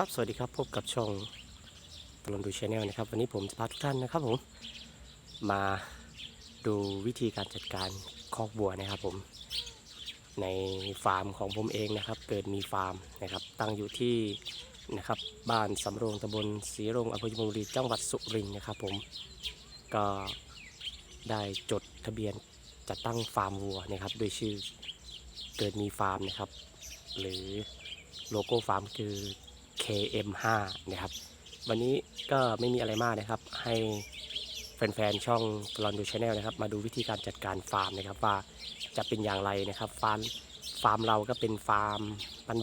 ครับสวัสดีครับพบกับช่องตลอดดูชาแนลนะครับ วันนี้ผมจะพาทุกท่านนะครับผมมาดูวิธีการจัดการคอกบัวนะครับผมในฟาร์มของผมเองนะครับ เกิดมีฟาร์มนะครับ ตั้งอยู่ที่นะครับบ้านสำโรงตำบลศรีรงอำเภอชลบุรีจังหวัดสุรินทร์นะครับผมก็ได้จดทะเบียนจัดตั้งฟาร์มวัวนะครับโดยชื่อเกิดมีฟาร์มนะครับ หรือโลโก้ฟาร์มคือ KM5 นะครับ วันนี้ก็ไม่มีอะไรมากนะครับ ให้แฟนๆช่องตลอนดูชาแนลนะครับ มาดูวิธีการจัดการฟาร์มนะครับ ว่าจะเป็นอย่างไรนะครับฟาร์มฟาร์มเราก็เป็นฟาร์ม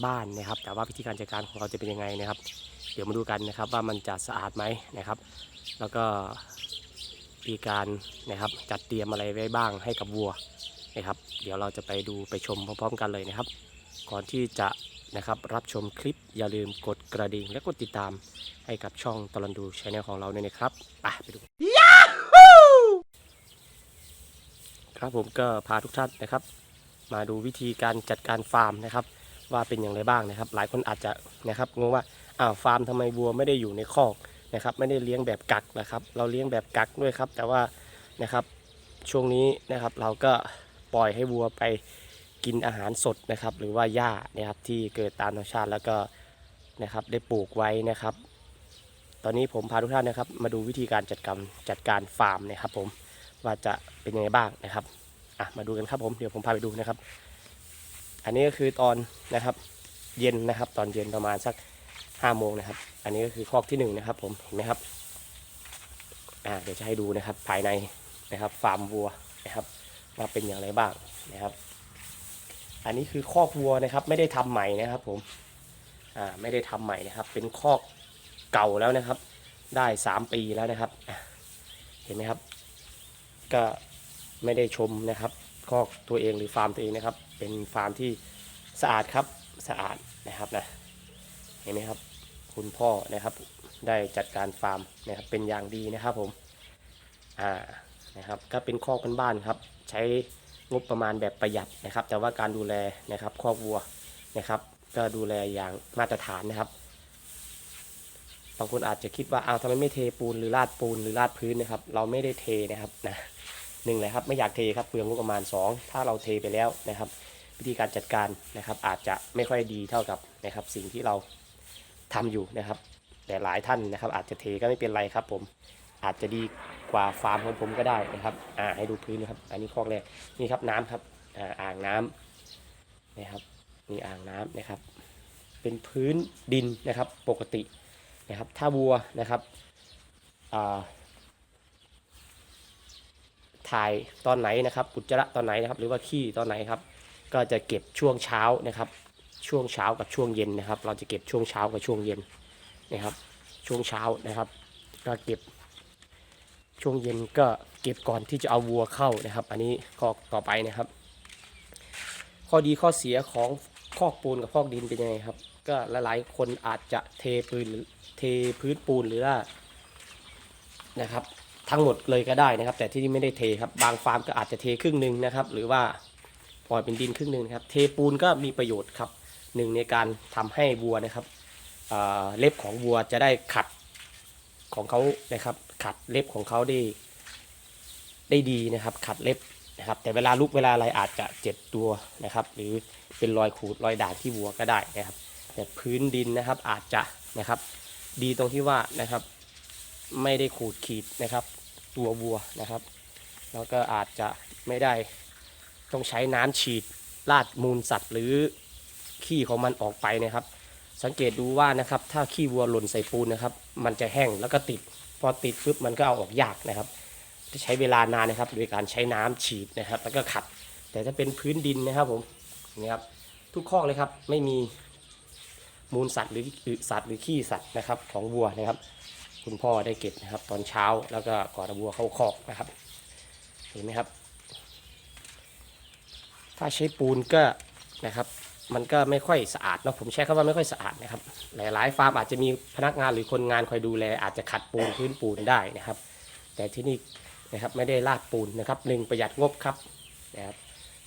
บ้านๆนะครับ แต่ว่าวิธีการจัดการของเราจะเป็นยังไงนะครับ เดี๋ยวมาดูกันนะครับว่ามันจะสะอาดไหมนะครับ แล้วก็มีการนะครับจัดเตรียมอะไรไว้บ้างให้กับวัวนะครับ เดี๋ยวเราจะไปดูไปชมพร้อมๆ กันเลยนะครับ ก่อนที่จะ นะครับ รับชมคลิปอย่าลืมกดกระดิ่งและกดติดตามให้กับช่องตลอนดูช anel ของเราด้วยนะครับไปไปดูครับผมก็พาทุกท่านนะครับ มาดูวิธีการจัดการฟาร์มนะครับ ว่าเป็นอย่างไรบ้างนะครับ หลายคนอาจจะนะครับงงว่าอ้าวฟาร์มทำไมวัวไม่ได้อยู่ในคอกนะครับไม่ได้เลี้ยงแบบกักนะครับ เราเลี้ยงแบบกักด้วยครับ แต่ว่านะครับช่วงนี้นะครับเราก็ปล่อยให้วัวไป กินอาหารสดนะครับ หรือว่าหญ้านะครับที่เกิดตามธรรมชาติแล้วก็นะครับได้ปลูกไว้นะครับ ตอนนี้ผมพาทุกท่านนะครับ มาดูวิธีการจัดการจัดการฟาร์มนะครับ ผมว่าจะเป็นยังไงบ้างนะครับอะมาดูกันครับผมเดี๋ยวผมพาไปดูนะครับ อันนี้ก็คือตอนนะครับเย็นนะครับ ตอนเย็นประมาณสักห้าโมงนะครับ อันนี้ก็คือคอกที่หนึ่งนะครับ ผมเห็นไหมครับอ่าเดี๋ยวจะให้ดูนะครับภายในนะครับฟาร์มวัวนะครับว่าเป็นอย่างไรบ้างนะครับ อันนี้คือคอกวัวนะครับ ไม่ได้ทำใหม่นะครับ ผมอ่าไม่ได้ทำใหม่นะครับ เป็นคอกเก่าแล้วนะครับ ได้สามปีแล้วนะครับเห็นไหมครับ ก็ไม่ได้ชมนะครับคอกตัวเองหรือฟาร์มตัวเองนะครับ เป็นฟาร์มที่สะอาดครับสะอาดนะครับนะเห็นไหมครับ คุณพ่อนะครับ ได้จัดการฟาร์มนะครับ เป็นอย่างดีนะครับผมอ่านะครับก็เป็นคอกบ้านครับ ใช้ งบประมาณแบบประหยัดนะครับ แต่ว่าการดูแลนะครับครอกวัวนะครับ ก็ดูแลอย่างมาตรฐานนะครับ บางคนอาจจะคิดว่าเอาทำไมไม่เทปูนหรือลาดปูนหรือลาดพื้นนะครับ เราไม่ได้เทนะครับนะหนึ่งเลยครับไม่อยากเทครับเปลืองงบประมาณสองถ้าเราเทไปแล้วนะครับ วิธีการจัดการนะครับ อาจจะไม่ค่อยดีเท่ากับนะครับ สิ่งที่เราทำอยู่นะครับ แต่หลายท่านนะครับ อาจจะเทก็ไม่เป็นไรครับผม อาจจะดีกว่าฟาร์มของผมก็ได้นะครับ อ่าให้ดูพื้นนะครับ อันนี้คอกแรกนี่ครับน้ำครับ อ่าอ่างน้ำนะครับนี่อ่างน้ำนะครับ เป็นพื้นดินนะครับปกตินะครับ ถ้าวัวนะครับอ่าถ่ายตอนไหนนะครับอุจจาระตอนไหนนะครับ หรือว่าขี้ตอนไหนครับ ก็จะเก็บช่วงเช้านะครับ ช่วงเช้ากับช่วงเย็นนะครับ เราจะเก็บช่วงเช้ากับช่วงเย็นนะครับ ช่วงเช้านะครับ ก็เก็บ ช่วงเย็นก็เก็บก่อนที่จะเอาวัวเข้านะครับ อันนี้ข้อต่อไปนะครับ ข้อดีข้อเสียของคอกปูนกับคอกดินเป็นยังไงครับ ก็หลายๆคนอาจจะเทปืนหรือเทพื้นปูนหรือว่านะครับ ทั้งหมดเลยก็ได้นะครับ แต่ที่นี่ไม่ได้เทครับบางฟาร์มก็อาจจะเทครึ่งหนึ่งนะครับ หรือว่าปล่อยเป็นดินครึ่งหนึ่งครับ เทปูนก็มีประโยชน์ครับหนึ่งในการทำให้วัวนะครับเเล็บของวัวจะได้ขัด ของเขานะครับ ขัดเล็บของเขาได้ได้ดีนะครับ ขัดเล็บนะครับ แต่เวลาลุกเวลาอะไรอาจจะเจ็บตัวนะครับ หรือเป็นรอยขูดรอยด่างที่วัวก็ได้นะครับ แต่พื้นดินนะครับอาจจะนะครับ ดีตรงที่ว่านะครับ ไม่ได้ขูดขีดนะครับ ตัววัวนะครับ แล้วก็อาจจะไม่ได้ต้องใช้น้ำฉีดลาดมูลสัตว์หรือขี้ของมันออกไปนะครับ สังเกตดูว่านะครับ ถ้าขี้วัวหล่นใส่ปูนนะครับ มันจะแห้งแล้วก็ติด พอติดปุ๊บมันก็เอาออกยากนะครับ จะใช้เวลานานนะครับ โดยการใช้น้ำฉีดนะครับ แล้วก็ขัด แต่ถ้าเป็นพื้นดินนะครับผมนี่ครับทุกข้อกเลยครับไม่มีมูลสัตว์หรือสัตว์หรือขี้สัตว์นะครับ ของวัวนะครับ คุณพ่อได้เก็บนะครับ ตอนเช้าแล้วก็ก่อนวัวเข้าคอกนะครับ เห็นไหมครับ ถ้าใช้ปูนก็นะครับ มันก็ไม่ค่อยสะอาดเนาะผมใช้คำว่าไม่ค่อยสะอาดนะครับ หลายๆฟาร์มอาจจะมีพนักงานหรือคนงานคอยดูแล อาจจะขัดปูนพื้นปูนได้นะครับ แต่ที่นี่นะครับไม่ได้ลาดปูนนะครับหนึ่งประหยัดงบครับนะครับ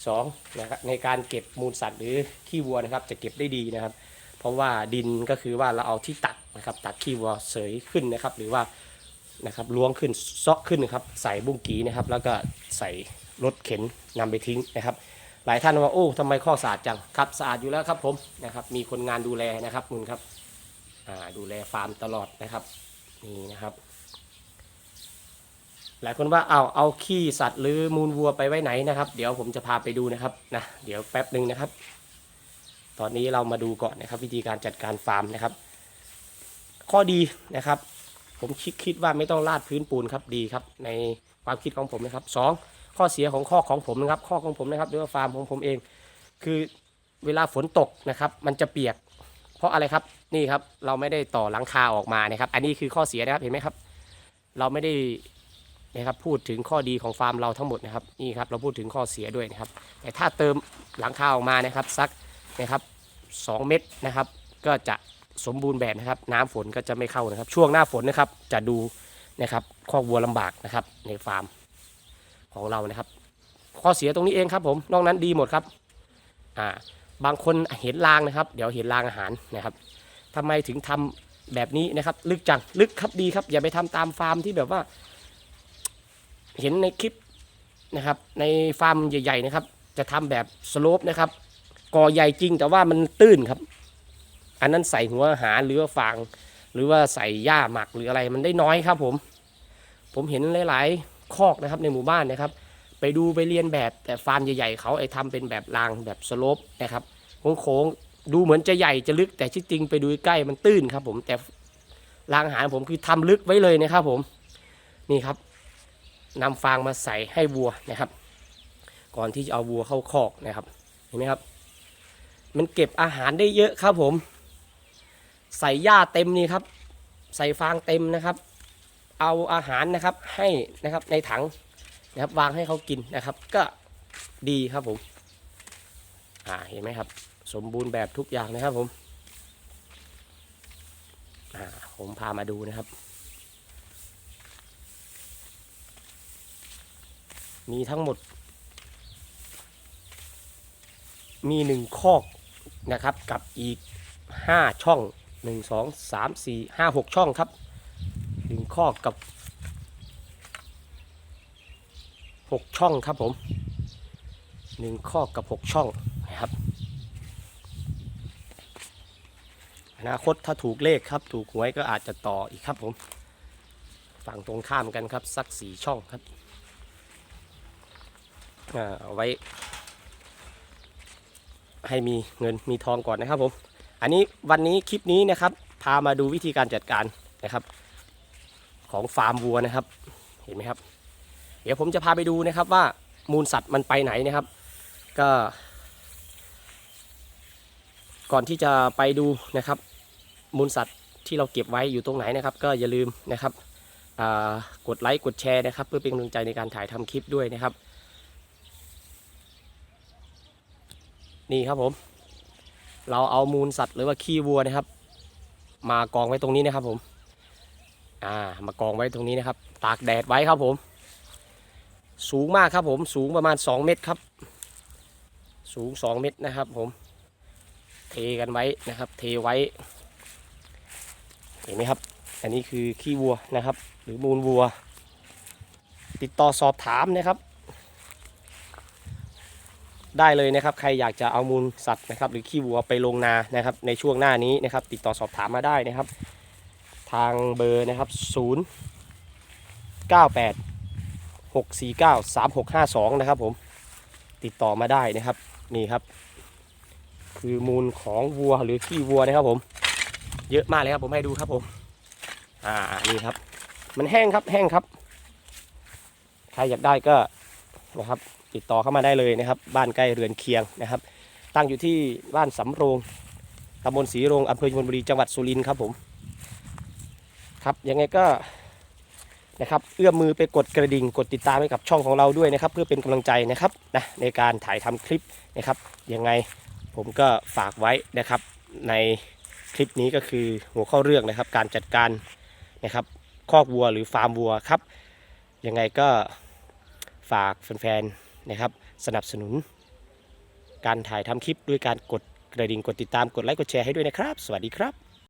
สองนะครับในการเก็บมูลสัตว์หรือขี้วัวนะครับ จะเก็บได้ดีนะครับ เพราะว่าดินก็คือว่าเราเอาที่ตักนะครับตักขี้วัวเสยขึ้นนะครับ หรือว่านะครับล้วงขึ้นซาะขึ้นนะครับ ใส่บุ้งกีนะครับ แล้วก็ใส่รถเข็นนำไปทิ้งนะครับ หลายท่านว่าโอ้ทำไมข้อสะอาดจังครับสะอาดอยู่แล้วครับผมนะครับมีคนงานดูแลนะครับมุนครับดูแลฟาร์มตลอดนะครับนี่นะครับ หลายคนว่าเอาเอาขี้สัตว์หรือมูลวัวไปไว้ไหนนะครับ เดี๋ยวผมจะพาไปดูนะครับนะเดี๋ยวแป๊บหนึ่งนะครับ ตอนนี้เรามาดูก่อนนะครับ วิธีการจัดการฟาร์มนะครับ ข้อดีนะครับ ผมคิดคิดว่าไม่ต้องลาดพื้นปูนครับดีครับ ในความคิดของผมนะครับสอง ข้อเสียของข้อของผมนะครับข้อของผมนะครับหรือว่าฟาร์มของผมเอง คือเวลาฝนตกนะครับ มันจะเปียก เพราะอะไรครับนี่ครับเราไม่ได้ต่อหลังคาออกมานะครับ อันนี้คือข้อเสียนะครับเห็นไหมครับ เราไม่ได้นะครับพูดถึงข้อดีของฟาร์มเราทั้งหมดนะครับนี่ครับเราพูดถึงข้อเสียด้วยนะครับ แต่ถ้าเติมหลังคาออกมานะครับสักนะครับ 2 เม็ดนะครับ ก็จะสมบูรณ์แบบนะครับ น้ำฝนก็จะไม่เข้านะครับ ช่วงหน้าฝนนะครับจะดูนะครับคอกวัวลำบากนะครับในฟาร์ม ของเรานะครับ ข้อเสียตรงนี้เองครับ ผมนอกนั้นดีหมดครับอ่าบางคนเห็นรางนะครับ เดี๋ยวเห็นรางอาหารนะครับทำไมถึงทำแบบนี้นะครับ ลึกจังลึกครับดีครับ อย่าไปทำตามฟาร์มที่แบบว่า เห็นในคลิปนะครับ ในฟาร์มใหญ่ ๆ นะครับ จะทำแบบสโลปนะครับกอใหญ่จริงแต่ว่ามันตื้นครับ อันนั้นใส่หัวหาหรือว่าฟางหรือว่าใส่หญ้าหมักหรืออะไรมันได้น้อยครับผม ผมเห็นหลาย ๆ คอกนะครับในหมู่บ้านนะครับ ไปดูไปเรียนแบบแต่ฟาร์มใหญ่ๆเขาไอ้ทำเป็นแบบรางแบบสโลปนะครับโค้งๆดูเหมือนจะใหญ่จะลึกแต่ที่จริงไปดูใกล้มันตื้นครับ ผมแต่รางอาหารผมคือทำลึกไว้เลยนะครับ ผมนี่ครับนำฟางมาใส่ให้วัวนะครับ ก่อนที่จะเอาวัวเข้าคอกนะครับ เห็นไหมครับ มันเก็บอาหารได้เยอะครับผม ใส่หญ้าเต็มนี่ครับ ใส่ฟางเต็มนะครับ เอาอาหารนะครับให้นะครับในถังนะครับวางให้เขากินนะครับ ก็ดีครับผมอ่าเห็นไหมครับ สมบูรณ์แบบทุกอย่างนะครับผมอ่าผมพามาดูนะครับ มีทั้งหมด มีหนึ่งคอกนะครับกับอีก5ช่อง1 2 3 4 5 6ช่องครับหนึ่องครับ อกกับ6ช่องครับผมหนึ่งคอกกับ6ช่องนะครับ อนาคตถ้าถูกเลขครับ ถูกหวยก็อาจจะต่ออีกครับผม ฝั่งตรงข้ามกันครับ สักสี่ช่องครับเอาไว้ ให้มีเงินมีทองก่อนนะครับผม อันนี้วันนี้คลิปนี้นะครับ พามาดูวิธีการจัดการนะครับ ของฟาร์มวัวนะครับ เห็นไหมครับ เดี๋ยวผมจะพาไปดูนะครับว่ามูลสัตว์มันไปไหนนะครับ ก็ ก่อนที่จะไปดูนะครับ มูลสัตว์ที่เราเก็บไว้อยู่ตรงไหนนะครับ ก็อย่าลืมนะครับกดไลค์กดแชร์นะครับ เพื่อเป็นกำลังใจในการถ่ายทำคลิปด้วยนะครับ นี่ครับผม เราเอามูลสัตว์หรือว่าขี้วัวนะครับ มากองไว้ตรงนี้นะครับผม อ่ามากองไว้ตรงนี้นะครับ ตากแดดไว้ครับผม สูงมากครับผม สูงประมาณ 2 เมตรครับ สูง 2 เมตรนะครับผม เทกันไว้นะครับ เทไว้ เห็นไหมครับ อันนี้คือขี้วัวนะครับ หรือมูลวัว ติดต่อสอบถามนะครับ ได้เลยนะครับ ใครอยากจะเอามูลสัตว์นะครับ หรือขี้วัวไปลงนานะครับ ในช่วงหน้านี้นะครับ ติดต่อสอบถามมาได้นะครับ ทางเบอร์นะครับ 0 98 649 3652 นะครับผมติดต่อมาได้นะครับนี่ครับ คือมูลของวัวหรือขี้วัวนะครับผม เยอะมากเลยครับผมให้ดูครับผม อ่านี่ครับ มันแห้งครับแห้งครับ ใครอยากได้ก็นะครับ ติดต่อเข้ามาได้เลยนะครับ บ้านใกล้เรือนเคียงนะครับ ตั้งอยู่ที่บ้านสำโรงตำบลศรีโรงอำเภอชลบุรีจังหวัดสุรินทร์ครับผม ครับยังไงก็นะครับเอื้อมมือไปกดกระดิ่งกดติดตามให้กับช่องของเราด้วยนะครับ เพื่อเป็นกำลังใจนะครับนะในการถ่ายทำคลิปนะครับยังไงผมก็ฝากไว้นะครับ ในคลิปนี้ก็คือหัวข้อเรื่องนะครับ การจัดการนะครับคอกวัวหรือฟาร์มวัวครับยังไงก็ฝากแฟนๆนะครับ สนับสนุน การถ่ายทำคลิปด้วยการกดกระดิ่งกดติดตามกดไลค์กดแชร์ให้ด้วยนะครับ สวัสดีครับ